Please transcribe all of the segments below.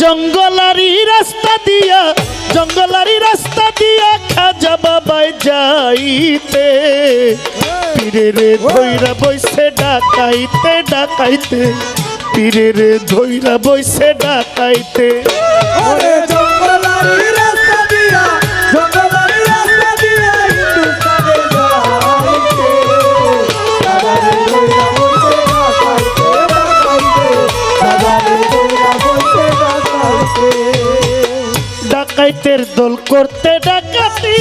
জঙ্গলারি রাস্তা দিয়া, জঙ্গলারি রাস্তা দিয়া খাজা বাবাই যাইতে। পীরেরে ধৈরা বইছে ডাকাইতে ডাকাইতে। পীরেরে ধৈরা বইছে ডাকাইতে। জঙ্গলারি করতে ডাকাতি।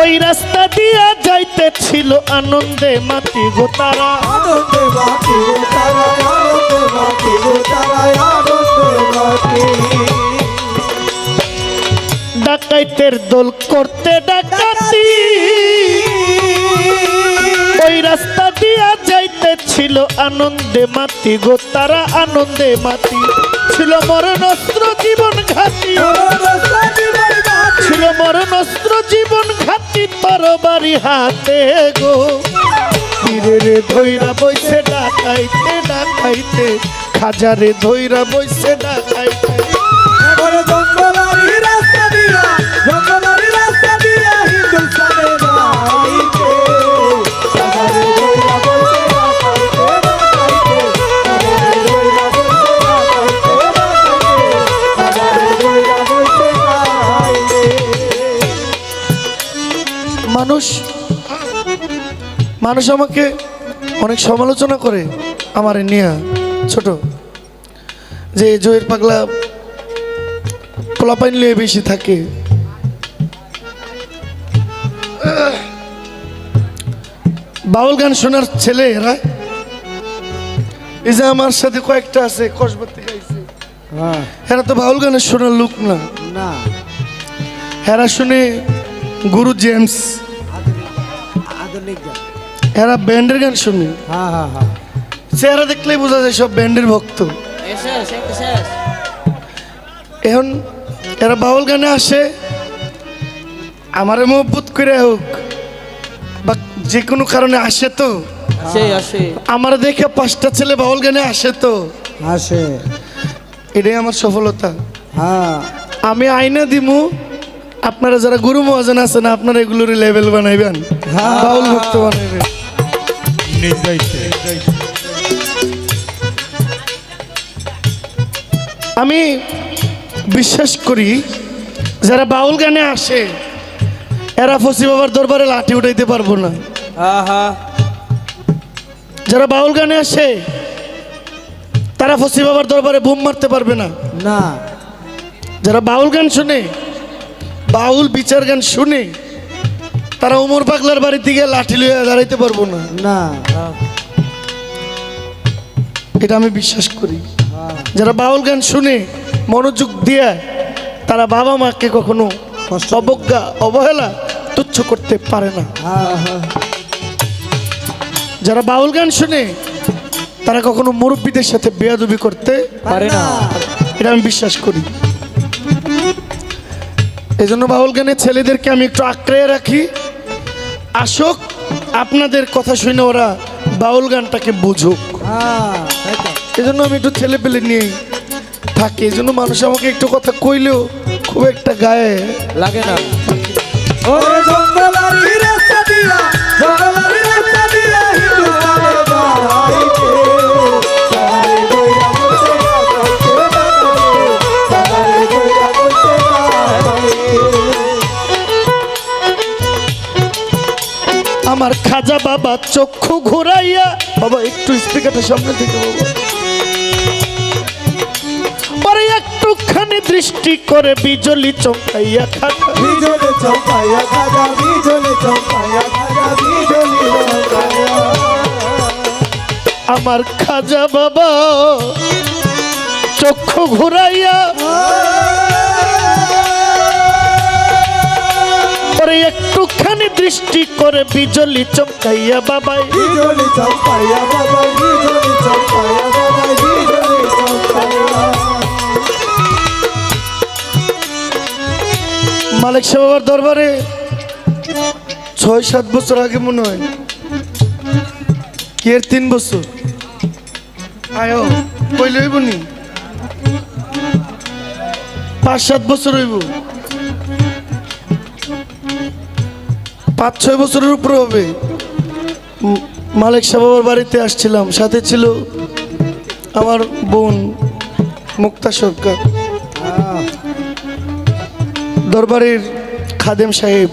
ওই রাস্তা দিয়া যাইতে ছিল আনন্দে মাতি গো তারা আনন্দে বাকি গো তারা আনন্দে বাকি গো তারা আনন্দে বাকি ডাকাইতের দোল করতে ডাকাতি। আনন্দে মাতি গো, তারা আনন্দে মাতি। ছিল মরণস্ত্র জীবন ঘাতি ছিল মরণস্ত্র জীবন ঘাতি তরবারি হাতে গো। তীরে ধৈরা বইছে ডাকাইতে ডাকাইতে। খাজারে ধৈরা বইছে ডাকাইতে। মানুষ আমাকে অনেক সমালোচনা করে আমার নিয়া ছোট। যে জয়ের পাগলা পোলাপাইন নিয়ে বেশি থাকে। বাউল গান শোনার ছেলে এরা। এই যে আমার সাথে কয়েকটা আছে কসবার থেকে আইছে হ্যাঁ। এরা তো বাউল গানের শোনার লোক না। না। এরা শুনে গুরু জেমস। আধুনিক গান। এরা ব্যান্ডের গান শুনি। হ্যাঁ হ্যাঁ হ্যাঁ চেহারা দেখলেই বোঝা যায় সব ব্যান্ডের ভক্ত। এখন এরা বাউল গানে আসে আমারে মহব্বত করে হোক বা যে কোনো কারণে আসে তো। আমার দেখে পাঁচটা ছেলে বাউল গানে আসে তো। আসে। এটাই আমার সফলতা। হ্যাঁ আমি আইনা দিমু আপনারা যারা গুরু মহাজন আছেন আপনারা এগুলোর লেভেল বানাইবেন। হ্যাঁ। বাউল ভক্ত বানাইবেন। আমি বিশ্বাস করি যারা বাউল গানে আসে এরা ফসি বাবার দরবারে লাঠি উঠাইতে পারব না। আহা। যারা বাউল গানে আসে তারা ফসি বাবার দরবারে বুম মারতে পারবে না। না। যারা বাউল গান শুনে বাউল বিচার গান শুনে তারা উমর পাগলার বাড়ির দিকে লাঠি লইয়া দাঁড়াইতে পারব না। না। এটা আমি বিশ্বাস করি। হ্যাঁ। যারা বাউল গান শুনে মনোযোগ দিয়ে তারা বাবা মাকে কখনো অবজ্ঞা অবহেলা তুচ্ছ করতে পারে না। হ্যাঁ হ্যাঁ। যারা বাউল গান শুনে তারা কখনো মুরব্বীদের সাথে বেয়াদবি করতে পারে না। এটা আমি বিশ্বাস করি। এই জন্য বাউল গানের ছেলেদেরকে আমি একটু আঁকড়ে রাখি। আসুক আপনাদের কথা শুনে ওরা বাউল গানটাকে বুঝুক। এজন্য এই জন্য আমি একটু ছেলে পেলে নিয়েই থাকি এই জন্য মানুষ আমাকে একটু কথা কইলেও খুব একটা গায়ে লাগে না। খাজা বাবা চক্ষু ঘুরাইয়া বাবা একটু স্পিকারটা সামনে থেকে বাবা পরে একটুখানি দৃষ্টি করে বিজলি চমকাইয়া খাজা বিজলে চমকায়া খাজা বিজলে চমকায়া আমার খাজা বাবা চক্ষু ঘুরাইয়া পরে একটুখানি দৃষ্টি করে বিজলি চমকাইয়া বাবাই। বিজলি চমকায়া বাবা বিজলি চমকায়া বাবা বিজলি চমকায়া মালিক সাহেব বাবার দরবারে ছয় সাত বছর আগে মনে হয়, কি তিন বছর? আয়ো কইলে হইব নি? পাঁচ সাত বছর হইব। পাঁচ, ছয় বছরের উপরে হবে। মালিক সাহেবের বাড়িতে আসছিলাম। সাথে ছিল আমার বোন মুক্তা সরকার। দরবারের খাদেম সাহেব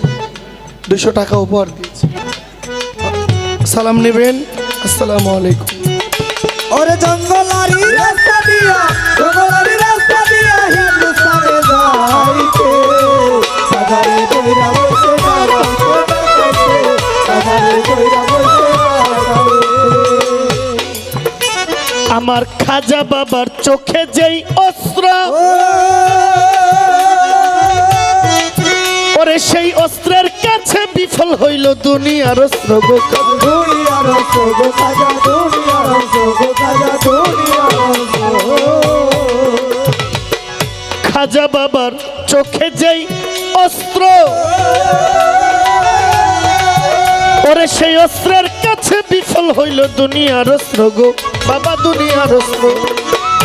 দুশো টাকা উপহার দিয়েছে। সালাম নেবেন। আসসালামু আলাইকুম। ওরে জঙ্গলারি রাস্তা দিয়া, জঙ্গলারি রাস্তা দিয়া হিন্দুস্তানে যাইতে। বাজারে কইরা বসে দাঁড়াইতে আমার খাজা বাবার চোখে যেই অস্ত্র ওরে সেই অস্ত্রের কাছে বিফল হইল দুনিয়ার অস্ত্র গো দুনিয়ার খাজা বাবার চোখে যেই অস্ত্র ওরে সেই অস্ত্রের কাছে বিফল হইল দুনিয়ার অস্ত্র গো। বাবা দুনিয়ার অস্ত্র।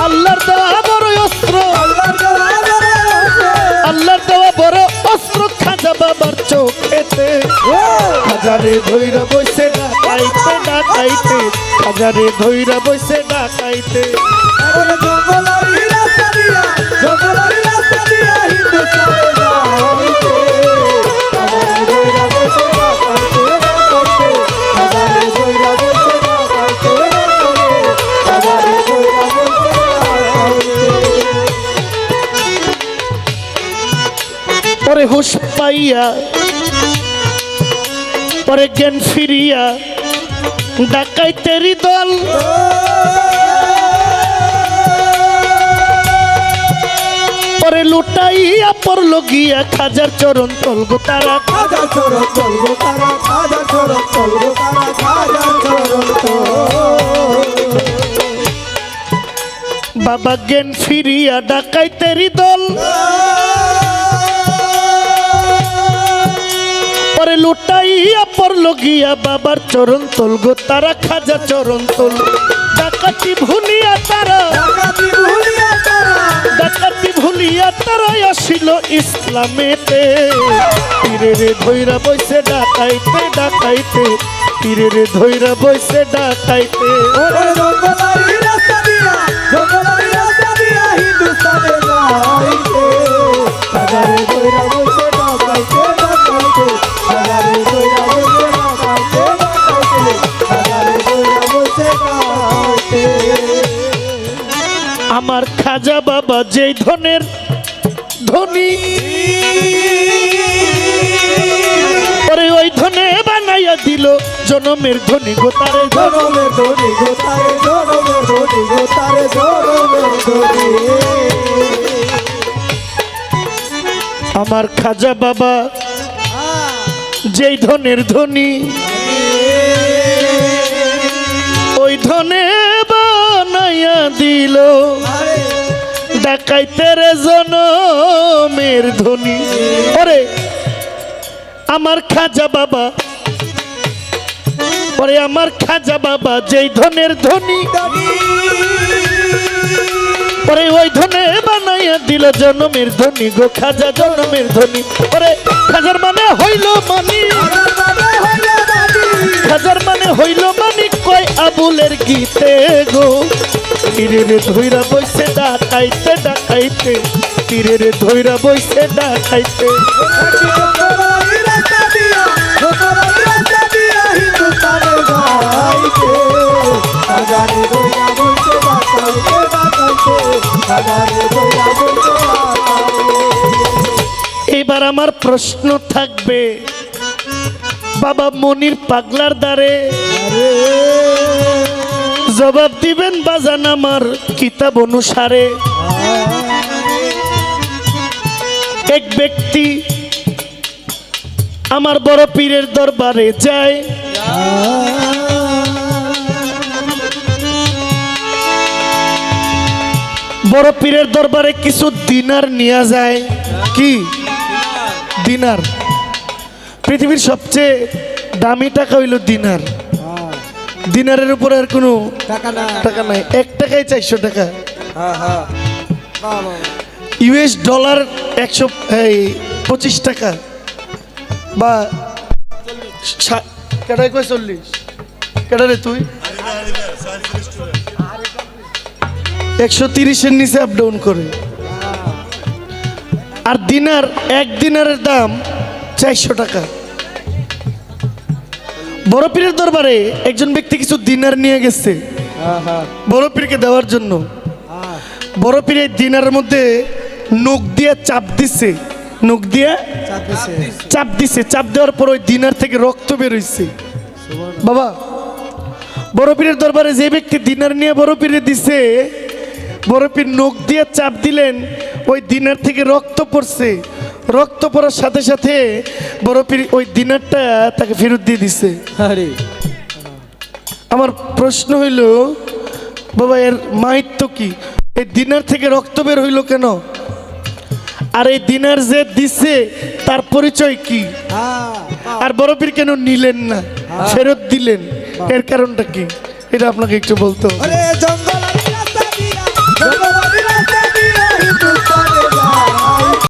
আল্লাহর দেওয়া বড় অস্ত্র। আল্লাহর দেওয়া বড় অস্ত্র। খাজা বাবার চোখেতে। হাজারে ধৈরা বসে ডাকাইতে ডাকাইতে। হাজারে ধৈরা বসে ডাকাইতে। ওরে পাইয়া পরে জ্ঞান ফিরিয়া ডাকাই ডাকাইতেরি দল পরে লুটাইয়া পড়ল গিয়া খাজার চরণ তলগো তারা। খাজা চরণ চলবো তারা খাজা চরণ চলবো তারা খাজা চরণ বাবা জ্ঞান ফিরিয়া ডাকাই ডাকাইতেরি দল পরে লুটাইয়া পড়ল গিয়া বাবার চরণ তলগো তারা খাজা চরণ তল। ডাকাতি ভুলিয়া তারা ডাকাতি ভুলিয়া তারা। আসিল ইসলামেতে। তীরে রে ধৈরা বইসে ডাকাইতে ডাকাইতে। তীরে রে ধৈরা বইসে ডাকাইতে। হিন্দুস্তানে আমার খাজা বাবা যেই ধনের ধনী। পরে ওই ধনে বানাইয়া দিল জনমের ধনী গোতারে জনমের ধনী গোতারে জনমের ধনী গোতারে জনমের ধনী। আমার খাজা বাবা যেই ধনের ধনী। ওই ধনে দিল। ডাকাইতের জনমের ধনী ওরে, আমার খাজা বাবা। ওরে, আমার খাজা বাবা, যেই ধনের ধনী ওরে, ওই ধনে বানাইয়া দিল জনমের ধনী গো খাজা, জনমের ধনী ওরে, খাজার মানে হইল মানি। খাজার মানে হইল মানি কয় আবুলের গীতে গো। তীরে রে ধৈরা বইসে ডাকাইতে ডাকাইতে। তীরে রে ধৈরা বইসে ডাকাইতে। এবার আমার প্রশ্ন থাকবে বাবা মনির পাগলার দ্বারে। জবাব দিবেন বাজান আমার কিতাব অনুসারে। এক ব্যক্তি আমার বড় পীরের দরবারে যায়। বড় পীরের দরবারে কিছু দিনার নিয়ে যায়। কি? দিনার। পৃথিবীর সবচেয়ে দামি টাকা হইল দিনার। দিনারের উপরে আর কোনো টাকা নাই। এক টাকায় চারশো টাকা। হ্যাঁ হ্যাঁ। ইউএস ডলার একশো এই পঁচিশ টাকা। বা কেটায় কয় চল্লিশ? কেটা রে তুই? একশো তিরিশের নিচে আপ ডাউন করে। আর দিনার এক দিনারের দাম চারশো টাকা। বড় পীরের দরবারে একজন ব্যক্তি কিছু দিনার নিয়ে গেছে। বড় পীরকে দেওয়ার জন্য। বড় পীর এই দিনারের মধ্যে নখ দিয়ে চাপ দিছে। নখ দিয়ে চাপ দিছে। চাপ দেওয়ার পর ওই দিনার থেকে রক্ত বেরোইছে বাবা, বড় পীরের দরবারে যে ব্যক্তি দিনার নিয়ে বড় পীরে দিছে, বড় পীর নখ দিয়ে চাপ দিলেন, ওই দিনার থেকে রক্ত পড়ছে। রক্ত পড়ার সাথে সাথে বড় পীর ওই দিনারটা তাকে ফেরত দিয়ে দিছে। আরে। আমার প্রশ্ন হইল বাবা এর মাহিত্য কি? এই দিনার থেকে রক্ত বের হইল কেন? আর এই দিনার যে দিছে তার পরিচয় কি? হ্যাঁ। আর বড় পীর কেন নিলেন না? ফেরত দিলেন। এর কারণটা কি? এটা আপনাকে একটু বলতে জঙ্গল